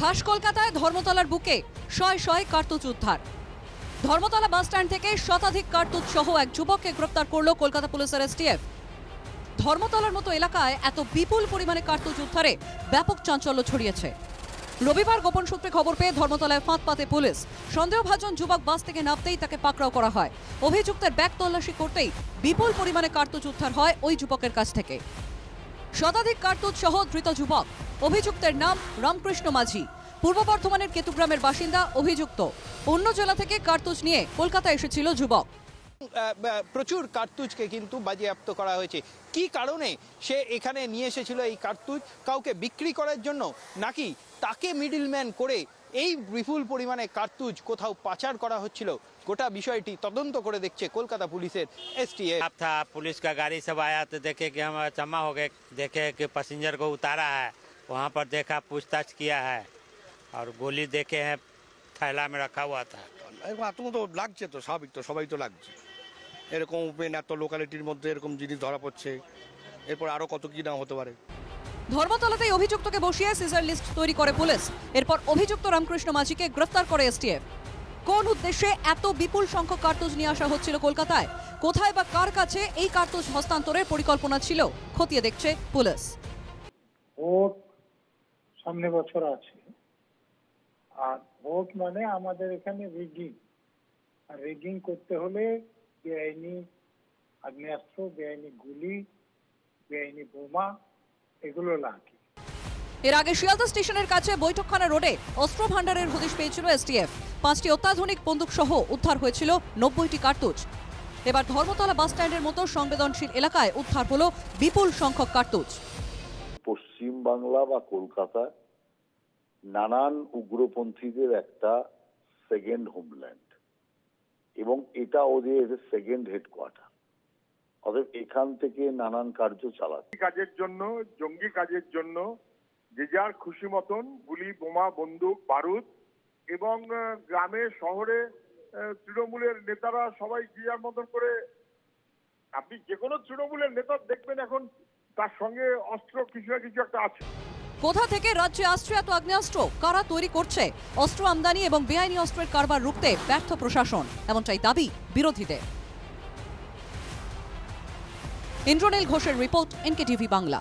খাস কলকাতায় ধর্মতলার বুকে শয় শয় কার্তুজ উদ্ধার। ধর্মতলা বাস স্ট্যান্ড থেকে শতাধিক কার্তুজ সহ এক যুবককে গ্রেপ্তার করল কলকাতা পুলিশের এসটিএফ। ধর্মতলার মতো এলাকায় এত বিপুল পরিমাণে কার্তুজ উদ্ধারে ব্যাপক চাঞ্চল্য ছড়িয়েছে। রবিবার গোপন সূত্রে খবর পেয়ে ধর্মতলায় ফাঁদ পাতে পুলিশ। সন্দেহভাজন যুবক বাস থেকে নামতেই তাকে পাকড়াও করা হয়। অভিযুক্তের ব্যাগ তল্লাশি করতেই বিপুল পরিমাণে কার্তুজ উদ্ধার হয় ওই যুবকের কাছ থেকে। শতাধিক কার্তুজ সহ ধৃত যুবক। অভিযুক্তের নাম রামকৃষ্ণ মাঝি। পূর্ব বর্ধমানের কেতুগ্রামের বাসিন্দা, অভিযুক্ত। অন্য জেলা থেকে কার্তুজ নিয়ে কলকাতা এসেছিল যুবক। প্রচুর কার্তুজকে কিন্তু বাজেয়াপ্ত করা হয়েছে। কি কারণে সে এখানে নিয়ে এসেছিল এই কার্তুজ? কাউকে বিক্রি করার জন্য নাকি তাকে মিডিলম্যান করে এই বিপুল পরিমাণে কার্তুজ কোথাও পাচার করা হচ্ছিল গোটা বিষয়টি তদন্ত করে দেখছে কলকাতা পুলিশের এসটিএ आप था पुलिस का गाड़ी सब आया तो देखे कि हम अचम्मा हो गए देखे कि पैसेंजर को उतारा है वहाँ पर देखा पूछताछ किया है और गोली देखे हैं थैला में रखा हुआ था এরকম আতঙ্ক তো লাগছে তো স্বাভাবিক তো সবাই তো লাগছে এরকম ওপেন এত লোকালিটির মধ্যে এরকম জিনিস ধরা পড়ছে এরপর আরও কত কি না হতে পারে ধর্মতলাতেই অভিযুক্তকে বসিয়ে সিজার লিস্ট তৈরি করে পুলিশ। এরপর অভিযুক্ত রামকৃষ্ণ মাঝিকে গ্রেফতার করে এসটিএফ। কোন উদ্দেশ্যে এত বিপুল সংখ্যক কার্তুজ নিয়ে আসা হচ্ছিল কলকাতায়? কোথায় বা কার কাছে এই কার্তুজ হস্তান্তরের পরিকল্পনা ছিল? খতিয়ে দেখছে পুলিশ। ভোট সামনে বছর আছে। আর ভোট মানে আমাদের এখানে রিগিং আর রিগিং করতে হলে বেআইনি আগ্নেয়াস্ত্র, বেআইনি গুলি, বেআইনি বোমা এগুলো লাগে এর আগে শিয়ালদা স্টেশনের কাছে বৈঠকখানা রোডে অস্ত্র ভাণ্ডারের হদিশ পেয়েছিল এসটিএফ। পাঁচটি অত্যাধুনিক বন্দুক সহ উদ্ধার হয়েছিল নব্বইটি কার্তুজ। এবার ধর্মতলা বাস স্ট্যান্ডের মতো সংবেদনশীল এলাকায় উদ্ধার হলো বিপুল সংখ্যক কার্তুজ। পশ্চিম বাংলা বা কলকাতায় নানান উগ্রপন্থীদের একটা সেকেন্ড হোমল্যান্ড এবং এটা ওদের সেকেন্ড হেডকোয়ার্টার অতএব এখান থেকে নানান কার্য চালাচ্ছে কাজের জন্য জঙ্গি কাজের জন্য যে যার খুশি মতন গুলি বোমা বন্দুক বারুদ এবং গ্রামে শহরে তৃণমূলের নেতারা সবাই যে যার মতন করে আপনি যে কোনো তৃণমূলের নেতা দেখবেন এখন তার সঙ্গে অস্ত্র কিছু না কিছু একটা আছে। কোথা থেকে রাজ্যে আসছে এত আগ্নেয়াস্ত্র? কারা তৈরি করছে? অস্ত্র আমদানি এবং বেআইনি অস্ত্রের কারবার রুখতে ব্যর্থ প্রশাসন। এমনটাই দাবি বিরোধীদের। ইন্দ্রনীল ঘোষের রিপোর্ট এনকে টিভি বাংলা।